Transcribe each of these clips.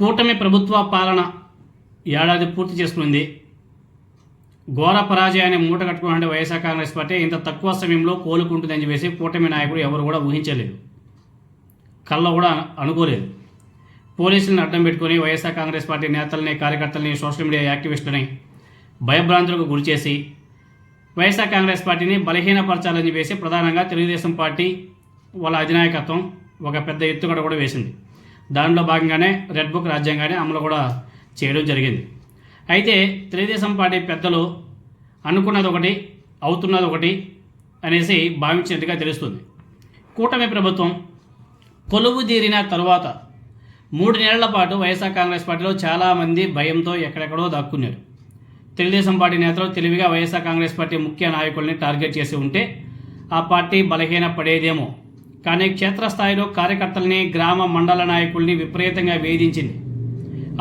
కూటమి ప్రభుత్వ పాలన ఏడాది పూర్తి చేసుకుంది. ఘోర పరాజయాన్ని మూట కట్టుకున్నటువంటి వైఎస్ఆర్ కాంగ్రెస్ పార్టీ ఇంత తక్కువ సమయంలో కోలుకుంటుందని చెప్పేసి కూటమి నాయకుడు ఎవరు కూడా ఊహించలేదు. కళ్ళ కూడా అనుకోలేదు. పోలీసులను అడ్డం పెట్టుకొని వైఎస్ఆర్ కాంగ్రెస్ పార్టీ నేతల్ని కార్యకర్తల్ని సోషల్ మీడియా యాక్టివిస్టులని భయభ్రాంతులకు గురిచేసి వైఎస్ఆర్ కాంగ్రెస్ పార్టీని బలహీనపరచాలని చెప్పేసి ప్రధానంగా తెలుగుదేశం పార్టీ వాళ్ళ అధినాయకత్వం ఒక పెద్ద ఎత్తుగడ కూడా వేసింది. దానిలో భాగంగానే రెడ్ బుక్ రాజ్యాంగాన్ని అమలు కూడా చేయడం జరిగింది. అయితే తెలుగుదేశం పార్టీ పెద్దలు అనుకున్నది ఒకటి అవుతున్నది ఒకటి అనేసి భావించినట్టుగా తెలుస్తుంది. కూటమి ప్రభుత్వం కొలువు తీరిన తరువాత మూడు నెలల పాటు వైఎస్ఆర్ కాంగ్రెస్ పార్టీలో చాలామంది భయంతో ఎక్కడెక్కడో దాక్కున్నారు. తెలుగుదేశం పార్టీ నేతలు తెలివిగా వైఎస్ఆర్ కాంగ్రెస్ పార్టీ ముఖ్య నాయకుల్ని టార్గెట్ చేసి ఉంటే ఆ పార్టీ బలహీన పడేదేమో కానీ క్షేత్రస్థాయిలో కార్యకర్తల్ని గ్రామ మండల నాయకుల్ని విపరీతంగా వేధించింది.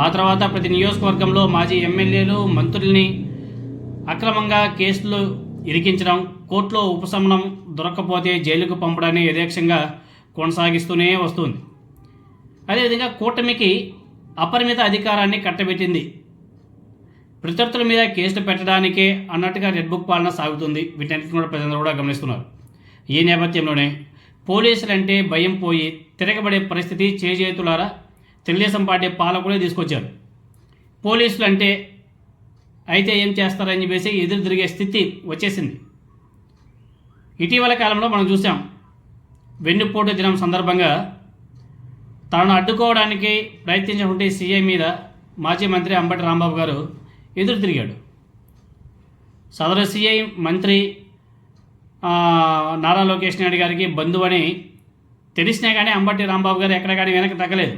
ఆ తర్వాత ప్రతి నియోజకవర్గంలో మాజీ ఎమ్మెల్యేలు మంత్రుల్ని అక్రమంగా కేసులు ఇరికించడం కోర్టులో ఉపశమనం దొరకకపోతే జైలుకు పంపడాన్ని యథేక్షంగా కొనసాగిస్తూనే వస్తుంది. అదేవిధంగా కూటమికి అపరిమిత అధికారాన్ని కట్టబెట్టింది. ప్రత్యర్థుల మీద కేసులు పెట్టడానికే అన్నట్టుగా రెడ్ బుక్ పాలన సాగుతుంది. వీటన్నిటిని కూడా ప్రజలందరూ కూడా గమనిస్తున్నారు. ఈ నేపథ్యంలోనే పోలీసులంటే భయం పోయి తిరగబడే పరిస్థితి చేజేతులారా? తెలుగుదేశం పార్టీ పాలకులే తీసుకొచ్చారు. పోలీసులు అంటే అయితే ఏం చేస్తారని చెప్పేసి ఎదురు తిరిగే స్థితి వచ్చేసింది. ఇటీవల కాలంలో మనం చూసాం వెన్నుపోటు దినం సందర్భంగా తనను అడ్డుకోవడానికి ప్రయత్నించినటువంటి సీఐ మీద మాజీ మంత్రి అంబటి రాంబాబు గారు ఎదురు తిరిగాడు. సదరు సీఐ మంత్రి నారా లోకేష్ నాయుడు గారికి బంధువని తెలిసినా కానీ అంబటి రాంబాబు గారు ఎక్కడ కానీ వెనక తగ్గలేదు.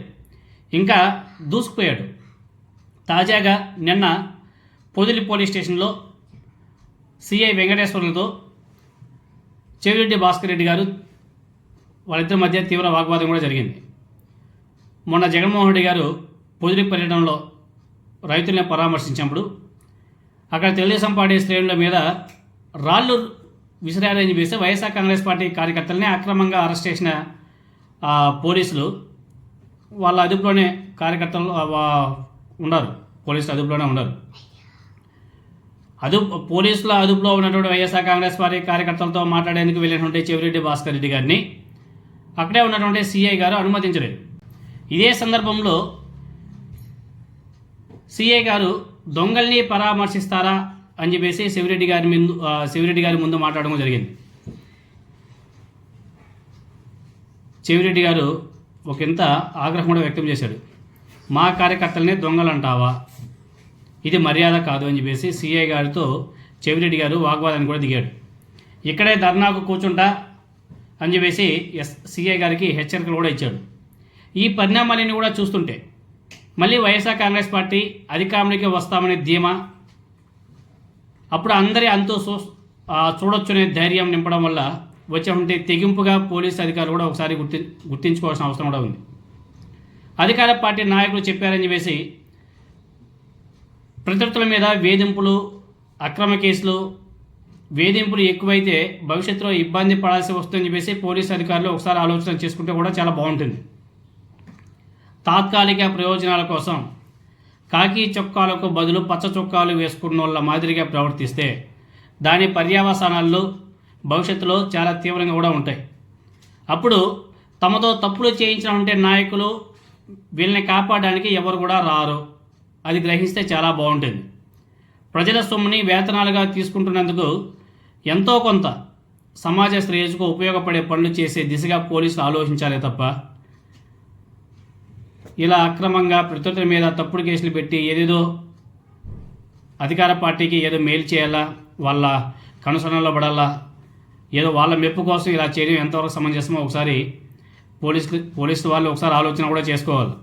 ఇంకా దూసుకుపోయాడు. తాజాగా నిన్న పొదిలి పోలీస్ స్టేషన్లో సిఐ వెంకటేశ్వరులతో చెవిరెడ్డి భాస్కర్ రెడ్డి గారు వాళ్ళిద్దరి మధ్య తీవ్ర వాగ్వాదం కూడా జరిగింది. మొన్న జగన్మోహన్ రెడ్డి గారు పొదిలి పర్యటనలో రైతుల్ని పరామర్శించినప్పుడు అక్కడ తెలుగుదేశం పార్టీ శ్రేణుల మీద రాళ్ళు విసిరారని చెప్పేసి వైఎస్ఆర్ కాంగ్రెస్ పార్టీ కార్యకర్తల్ని అక్రమంగా అరెస్ట్ చేసిన పోలీసులు వాళ్ళ అదుపులోనే కార్యకర్తలు ఉన్నారు. పోలీసులు అదుపులోనే ఉన్నారు. అదుపు పోలీసుల అదుపులో ఉన్నటువంటి వైఎస్ఆర్ కాంగ్రెస్ పార్టీ కార్యకర్తలతో మాట్లాడేందుకు వెళ్ళినటువంటి చెవిరెడ్డి భాస్కర్ రెడ్డి గారిని అక్కడే ఉన్నటువంటి సిఐ గారు అనుమతించలేదు. ఇదే సందర్భంలో సిఐ గారు దొంగల్ని పరామర్శిస్తారా అని చెప్పేసి శివిరెడ్డి గారి ముందు శివరెడ్డి శివిరెడ్డి గారి ముందు మాట్లాడడం జరిగింది. చెవిరెడ్డి గారు ఒకంత ఆగ్రహం కూడా వ్యక్తం చేశాడు. మా కార్యకర్తలనే దొంగలంటావా? ఇది మర్యాద కాదు అని చెప్పేసి సిఐ గారితో చెవిరెడ్డి గారు వాగ్వాదానికి కూడా దిగాడు. ఇక్కడే ధర్నాకు కూర్చుంటా అని చెప్పేసి ఎస్ సిఐ గారికి హెచ్చరికలు కూడా ఇచ్చాడు. ఈ పరిణామాలన్నీ కూడా చూస్తుంటే మళ్ళీ వైఎస్ఆర్ కాంగ్రెస్ పార్టీ అధికారంలోకి వస్తామనే ధీమా అప్పుడు అందరి అంతు చూ చూడొచ్చనే ధైర్యం నింపడం వల్ల వచ్చేటువంటి తెగింపుగా పోలీసు అధికారులు కూడా ఒకసారి గుర్తి గుర్తించుకోవాల్సిన అవసరం కూడా ఉంది. అధికార పార్టీ నాయకులు చెప్పారని చెప్పేసి ప్రత్యర్థుల మీద వేధింపులు అక్రమ కేసులు వేధింపులు ఎక్కువైతే భవిష్యత్తులో ఇబ్బంది పడాల్సి వస్తుందని చెప్పేసి పోలీసు అధికారులు ఒకసారి ఆలోచన చేసుకుంటే కూడా చాలా బాగుంటుంది. తాత్కాలిక ప్రయోజనాల కోసం కాకి చొక్కాలకు బదులు పచ్చ చొక్కాలు వేసుకున్న వాళ్ళ మాదిరిగా ప్రవర్తిస్తే దాని పర్యవసానాలు భవిష్యత్తులో చాలా తీవ్రంగా కూడా ఉంటాయి. అప్పుడు తమతో తప్పులు చేయించిన ఉంటే నాయకులు వీళ్ళని కాపాడడానికి ఎవరు కూడా రారు. అది గ్రహిస్తే చాలా బాగుంటుంది. ప్రజల సొమ్ముని వేతనాలుగా తీసుకుంటున్నందుకు ఎంతో కొంత సమాజ శ్రేయస్సుకు ఉపయోగపడే పనులు చేసే దిశగా పోలీసులు ఆలోచించాలి తప్ప ఇలా అక్రమంగా ప్రత్యర్థుల మీద తప్పుడు కేసులు పెట్టి ఏదేదో అధికార పార్టీకి ఏదో మేలు చేయాలా వాళ్ళ కనుసరణలో పడాలా ఏదో వాళ్ళ మెప్పు కోసం ఇలా చేయడం ఎంతవరకు సమంజసమో ఒకసారి పోలీసులు పోలీసు వాళ్ళు ఒకసారి ఆలోచన కూడా చేసుకోవాలి.